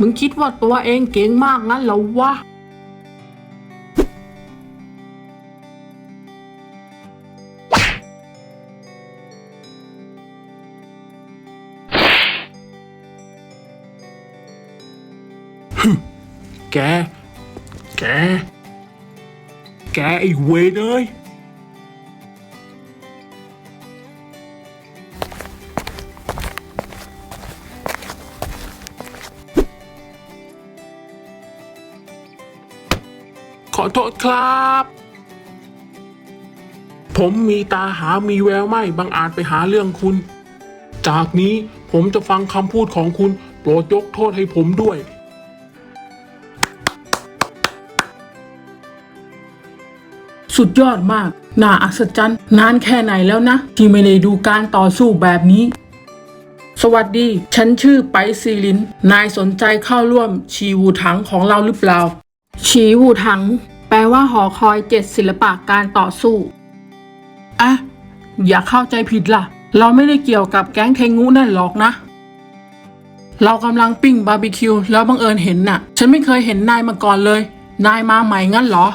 มึงคิดว่าตัวเองเก่งมากงั้นเหรอวะ แก แก แกไอ้เวรเอ้ย ขอโทษครับ ผมมีตาหามีแววไม่บางอาจไปหาเรื่องคุณ จากนี้ผมจะฟังคำพูดของคุณ โปรดยกโทษให้ผมด้วย สุดยอดมาก น่าอัศจรรย์ นานแค่ไหนแล้วนะ ที่ไม่ได้ดูการต่อสู้แบบนี้ สวัสดี ฉันชื่อไปซีลิน นายสนใจเข้าร่วมชีวูถังของเราหรือเปล่า ชีวูถัง แปลว่าหอคอยเจ็ดศิลปะการต่อสู้อะอย่าเข้าใจผิดล่ะ เราไม่ได้เกี่ยวกับแก๊งเทงูนั่นหรอกนะ เรากำลังปิ้งบาร์บีคิวแล้วบังเอิญเห็นน่ะ ฉันไม่เคยเห็นนายมาก่อนเลย นายมาใหม่งั้นเหรอ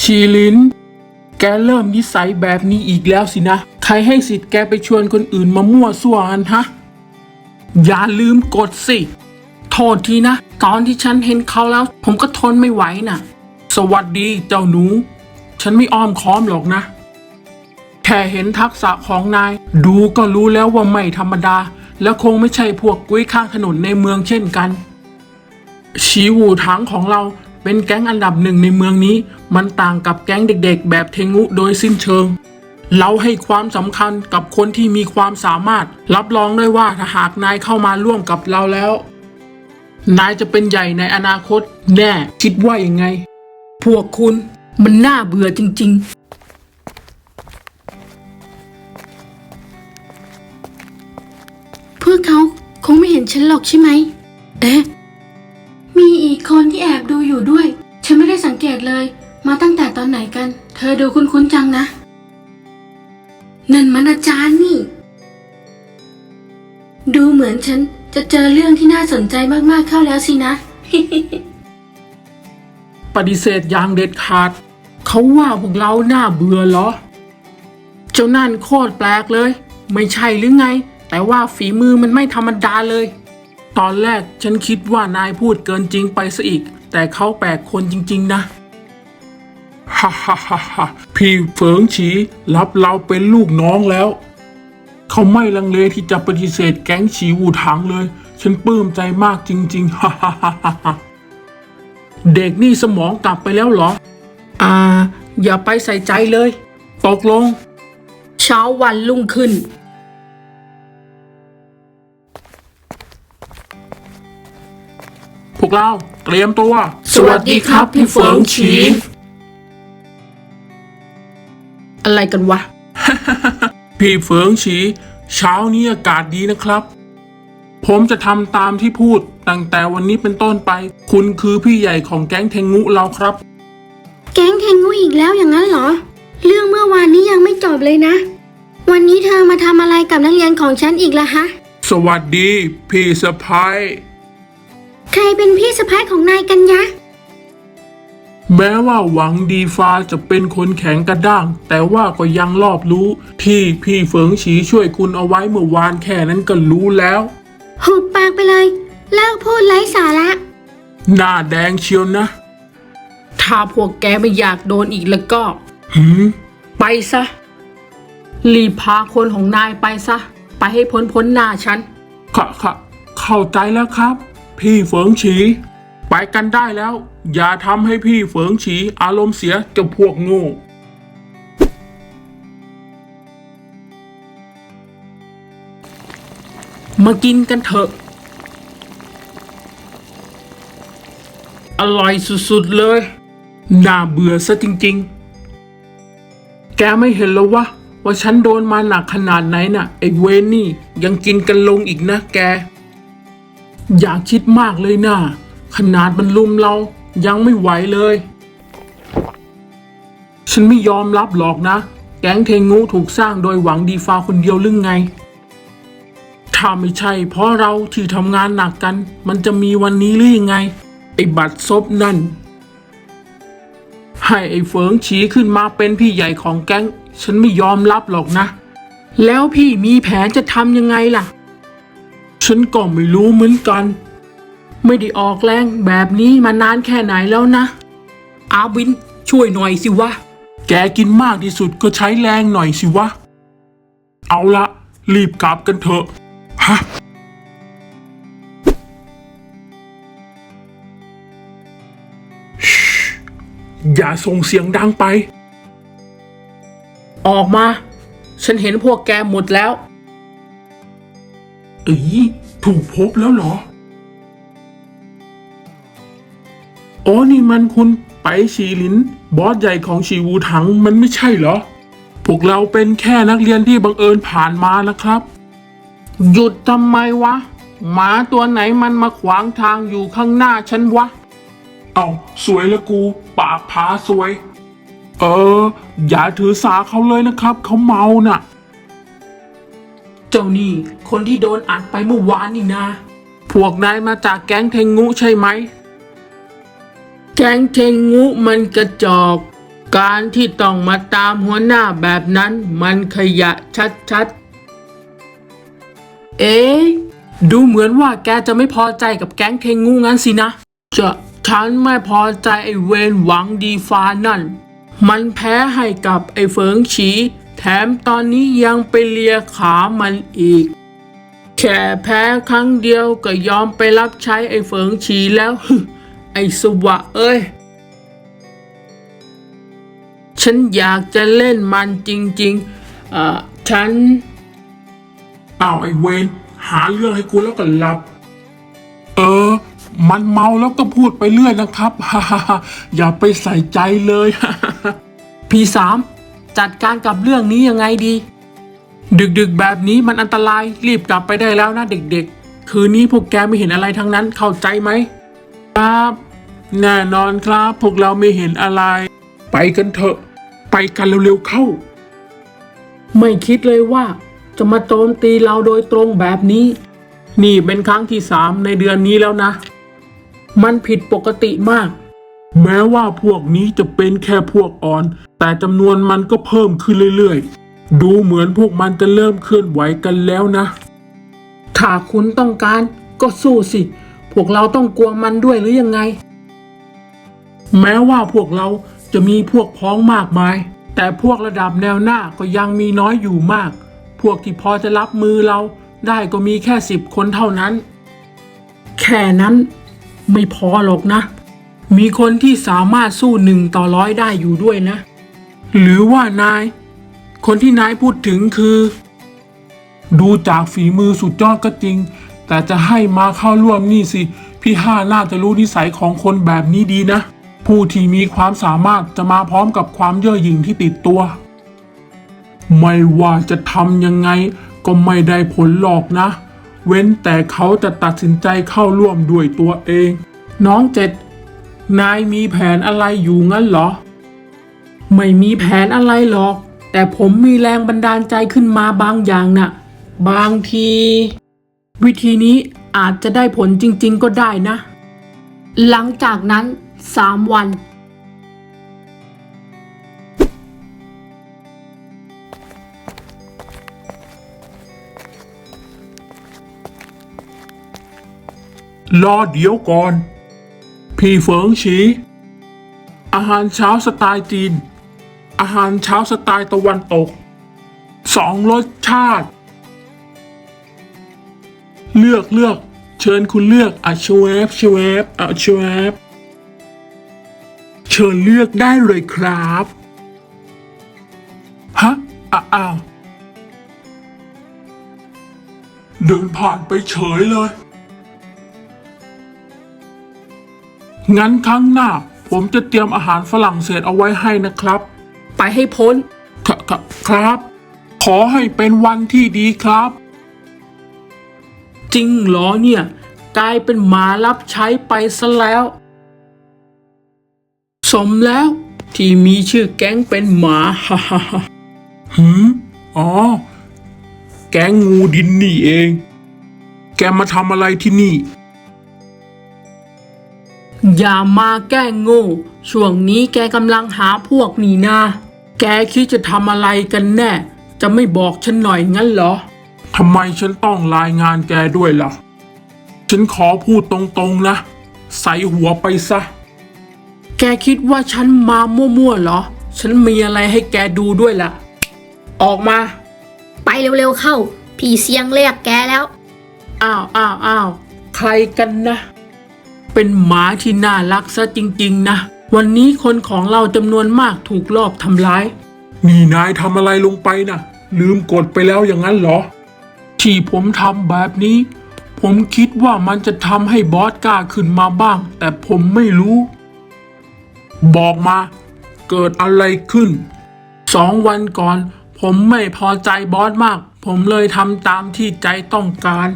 ชีลิน แกเริ่มนิสัยแบบนี้อีกแล้วสินะ ใครให้สิทธิ์แกไปชวนคนอื่นมามั่วซั่วกันฮะ อย่าลืมกดสิ โทษทีนะ ตอนที่ฉันเห็นเขาแล้ว ผมก็ทนไม่ไหวน่ะ สวัสดีเจ้าหนู ฉันไม่อ้อมค้อมหรอกนะ แค่เห็นทักษะของนาย ดูก็รู้แล้วว่าไม่ธรรมดา และคงไม่ใช่พวกกุ้ยข้างถนนในเมืองเช่นกัน ชีวูถังของเราเป็นแก๊งอันดับหนึ่งในเมืองนี้ มันต่างกับแก๊งเด็กๆ แบบเทงุโดยสิ้นเชิง เราให้ความสำคัญกับคนที่มีความสามารถ รับรองได้ว่าถ้าหากนายเข้ามาร่วมกับเราแล้ว นายจะเป็นใหญ่ในอนาคต แน่ คิดว่ายังไง พวกคุณมันน่าเบื่อจริง ๆพวกเขาคงไม่เห็นฉันหรอกใช่ไหม เอ๊ะ มีอีกคนที่แอบดูอยู่ด้วย ฉันไม่ได้สังเกตเลย มาตั้งแต่ตอนไหนกัน เธอดูคุ้นๆจังนะ นั่นมันอาจารย์นี่ ดูเหมือนฉัน จะเจอเรื่องที่น่าสนใจมากๆเข้าแล้วสินะ ปฏิเสธอย่างเด็ดขาด เขาว่าพวกเราหน้าเบื่อเหรอ เจ้านั่นโคตรแปลกเลย ไม่ใช่หรือไง แต่ว่าฝีมือมันไม่ธรรมดาเลย ตอนแรกฉันคิดว่านายพูดเกินจริงไปซะอีก แต่เขาแปลกคนจริง ๆ นะฮ่าฮ่าฮ่าฮ่าพี่เฟิงฉีรับเราเป็นลูกน้องแล้ว เขาไม่ลังเลที่จะปฏิเสธแก๊งฉีวูถังเลย ฉันปลื้มใจมากจริงๆฮ่าฮ่าฮ่าฮ่าเด็กนี่สมองกลับไปแล้วเหรอ อ่า อย่าไปใส่ใจเลย ตกลง เช้าวันรุ่งขึ้น พวกเราเตรียมตัว สวัสดีครับ พี่เฟิงฉี อะไรกันวะ พี่เฟิงฉี เช้านี้อากาศดีนะครับ ผมจะทำตามที่พูด ตั้งแต่วันนี้เป็นต้นไป คุณคือพี่ใหญ่ของแก๊งเทงุเราครับ แก๊งเทงงูอีกแล้วอย่างนั้นเหรอ เรื่องเมื่อวานนี้ยังไม่จบเลยนะ วันนี้เธอมาทำอะไรกับนักเรียนของฉันอีกล่ะฮะ สวัสดี พี่สะพาย ใครเป็นพี่สะพ้ายของนายกันยะ แม้ว่าหวังดีฟ้าจะเป็นคนแข็งกระด้าง แต่ว่าก็ยังรอบรู้ ที่พี่เฟิงฉีช่วยคุณเอาไว้เมื่อวานแค่นั้นก็รู้แล้วหุบปากไปเลยเลิกพูดไร้สาระหน้าแดงเชียวนะ ถ้าพวกแกไม่อยากโดนอีกแล้วก็หืมไปซะรีบพาคนของนายไปซะ ไปให้พ้นพ้นหน้าฉัน ค่ะค่ะเข้าใจแล้วครับ พี่เฟิงฉี ไปกันได้แล้ว อย่าทำให้พี่เฟิงฉีอารมณ์เสียเจ้าพวกโง่มากินกันเถอะ อร่อยสุดๆเลย น่าเบื่อซะจริงๆ แกไม่เห็นแล้ววะว่าฉันโดนมาหนักขนาดไหนน่ะ ไอ้เวนนี่ยังกินกันลงอีกนะแก อย่าคิดมากเลยนะ ขนาดมันลุมเรายังไม่ไหวเลย ฉันไม่ยอมรับหรอกนะ แก๊งเทงูถูกสร้างโดยหวังดีฟ้าคนเดียวหรือไง ถ้าไม่ใช่ เพราะเราที่ทำงานหนักกัน มันจะมีวันนี้หรือยังไง ไอ้บัตรซบนั่น ให้ไอ้เฟิงชี้ขึ้นมาเป็นพี่ใหญ่ของแก๊ง ฉันไม่ยอมรับหรอกนะ แล้วพี่มีแผนจะทำยังไงล่ะ ฉันก็ไม่รู้เหมือนกัน ไม่ได้ออกแรงแบบนี้มานานแค่ไหนแล้วนะ อาวินช่วยหน่อยสิวะ แกกินมากที่สุดก็ใช้แรงหน่อยสิวะ เอาละรีบกลับกันเถอะ ฮะ อย่าส่งเสียงดังไป ออกมา ฉันเห็นพวกแกหมดแล้วเอ้ยถูกพบแล้วเหรอ โอ้นี่มันคุณไปชีลินบอสใหญ่ของชีวูถังมันไม่ใช่เหรอ พวกเราเป็นแค่นักเรียนที่บังเอิญผ่านมานะครับ หยุดทำไมวะ หมาตัวไหนมันมาขวางทางอยู่ข้างหน้าฉันวะ เอาสวยละกู ปากผาสวย เออ อย่าถือสาเขาเลยนะครับ เขาเมาน่ะ เจ้านี่ คนที่โดนอัดไปเมื่อวานนี่นะ พวกนายมาจากแก๊งเทงงูใช่ไหม แก๊งเทงงูมันกระจอก การที่ต้องมาตามหัวหน้าแบบนั้นมันขยะชัดๆ เอ๊ะดูเหมือนว่าแกจะไม่พอใจกับแก๊งเทงงูงั้นสินะ จะฉันไม่พอใจไอ้เวนหวังดีฟ้านั่น มันแพ้ให้กับไอ้เฟิงฉี แถมตอนนี้ยังไปเลียขามันอีก แค่แพ้ครั้งเดียวก็ยอมไปรับใช้ไอ้เฟิงฉีแล้ว ไอ้สวะเอ้ย ฉันอยากจะเล่นมันจริงๆอ่อฉัน เอาไอ้เวนหาเรื่องให้กูแล้วก็หลับ เออ มันเมาแล้วก็พูดไปเรื่อยนะครับฮ่าอย่าไปใส่ใจเลยพี่สามจัดการกับเรื่องนี้ยังไงดี ดึกๆแบบนี้มันอันตรายรีบกลับไปได้แล้วนะเด็กๆ คืนนี้พวกแกไม่เห็นอะไรทั้งนั้นเข้าใจไหมครับ แน่นอนครับพวกเราไม่เห็นอะไร ไปกันเถอะ ไปกันเร็วๆเข้า ไม่คิดเลยว่า จะมาโจมตีเราโดยตรงแบบนี้ นี่เป็นครั้งที่สามในเดือนนี้แล้วนะ มันผิดปกติมาก แม้ว่าพวกนี้จะเป็นแค่พวกอ่อน แต่จำนวนมันก็เพิ่มขึ้นเรื่อยๆ ดูเหมือนพวกมันจะเริ่มเคลื่อนไหวกันแล้วนะ ถ้าคุณต้องการก็สู้สิ พวกเราต้องกลัวมันด้วยหรือยังไง แม้ว่าพวกเราจะมีพวกพ้องมากมาย แต่พวกระดับแนวหน้าก็ยังมีน้อยอยู่มาก พวกที่พอจะรับมือเราได้ก็มีแค่สิบคนเท่านั้น แค่นั้นไม่พอหรอกนะ มีคนที่สามารถสู้หนึ่งต่อร้อยได้อยู่ด้วยนะ หรือว่านาย คนที่นายพูดถึงคือ ดูจากฝีมือสุดยอดก็จริง แต่จะให้มาเข้าร่วมนี่สิ พี่ห้าน่าจะรู้นิสัยของคนแบบนี้ดีนะ ผู้ที่มีความสามารถจะมาพร้อมกับความเย่อหยิ่งที่ติดตัว ไม่ว่าจะทำยังไงก็ไม่ได้ผลหรอกนะ เว้นแต่เขาจะตัดสินใจเข้าร่วมด้วยตัวเอง น้องเจ็ด นายมีแผนอะไรอยู่งั้นเหรอ ไม่มีแผนอะไรหรอก แต่ผมมีแรงบันดาลใจขึ้นมาบางอย่างน่ะ บางที วิธีนี้อาจจะได้ผลจริง ๆ ก็ได้นะ หลังจากนั้น สามวัน รอเดี๋ยวก่อน พี่เฟิงฉีอาหารเช้าสไตล์จีน อาหารเช้าสไตล์ตะวันตกสองรสชาติ เลือกเลือก เชิญคุณเลือกอะชเวฟชเวฟอะชเวฟ เชิญเลือกได้เลยครับฮะอะอ้าวเดินผ่านไปเฉยเลย งั้นครั้งหน้า ผมจะเตรียมอาหารฝรั่งเศสเอาไว้ให้นะครับ ไปให้พ้นคคครับ ขอให้เป็นวันที่ดีครับ จริงเหรอเนี่ย กลายเป็นหมารับใช้ไปซะแล้วส มแล้ว ที่มีชื่อแก๊งเป็นหมาฮ่าฮ่าฮ่าหืมอ๋อ แก๊งงูดินนี่เอง แกมาทำอะไรที่นี่ อย่ามาแกล้งโง่ ช่วงนี้แกกำลังหาพวกนี่นาแกคิดจะทำอะไรกันแน่ จะไม่บอกฉันหน่อยงั้นเหรอ ทำไมฉันต้องรายงานแกด้วยล่ะ ฉันขอพูดตรงๆนะ ใส่หัวไปซะ แกคิดว่าฉันมามั่วๆเหรอ ฉันมีอะไรให้แกดูด้วยล่ะ ออกมา ไปเร็วๆเข้าพี่เสียงเรียกแกแล้ว อ้าวอ้าวอ้าวใครกันนะ เป็นหมาที่น่ารักซะจริง ๆ นะ วันนี้คนของเราจำนวนมากถูกลอบทำร้าย นี่นายทำอะไรลงไปนะลืมกดไปแล้วอย่างนั้นเหรอ ที่ผมทำแบบนี้ ผมคิดว่ามันจะทำให้บอสกล้าขึ้นมาบ้าง แต่ผมไม่รู้ บอกมา เกิดอะไรขึ้น สองวันก่อน ผมไม่พอใจบอสมาก ผมเลยทำตามที่ใจต้องการ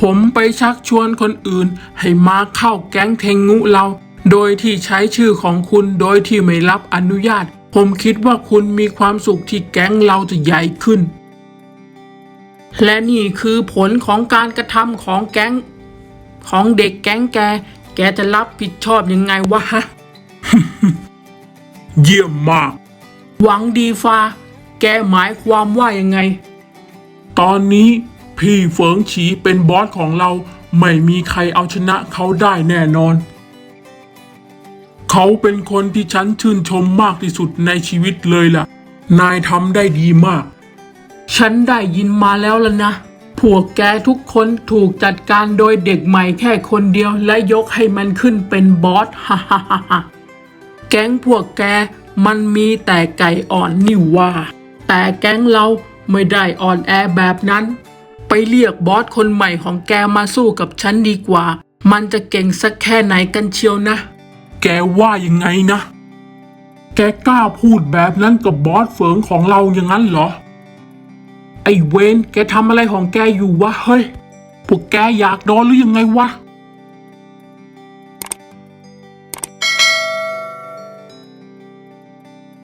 ผมไปชักชวนคนอื่น ให้มาเข้าแก๊งเทง ngu เรา โดยที่ใช้ชื่อของคุณโดยที่ไม่รับอนุญาต ผมคิดว่าคุณมีความสุขที่แก๊งเราจะใหญ่ขึ้น และนี่คือผลของการกระทำของแก๊ง ของเด็กแก๊งแก แกจะรับผิดชอบยังไงวะฮะ เยี่ยมมาก หวังดีฟ้า แกหมายความว่ายังไง ตอนนี้พี่เฟิงฉีเป็นบอสของเรา ไม่มีใครเอาชนะเขาได้แน่นอน เขาเป็นคนที่ฉันชื่นชมมากที่สุดในชีวิตเลยล่ะ นายทำได้ดีมาก ฉันได้ยินมาแล้วล่ะนะ พวกแกทุกคนถูกจัดการโดยเด็กใหม่แค่คนเดียวและยกให้มันขึ้นเป็นบอสฮ่าฮ่าฮ่าฮ่า แก๊งพวกแกมันมีแต่ไก่อ่อนนี่ว่า แต่แก๊งเราไม่ได้อ่อนแอแบบนั้น ไปเรียกบอสคนใหม่ของแกมาสู้กับฉันดีกว่า มันจะเก่งสักแค่ไหนกันเชียวนะ แกว่ายังไงนะ แกกล้าพูดแบบนั้นกับบอสเฟิงของเราอย่างนั้นเหรอ ไอ้เวนแกทำอะไรของแกอยู่วะเฮ้ยพวกแกอยากโดนหรือยังไงวะ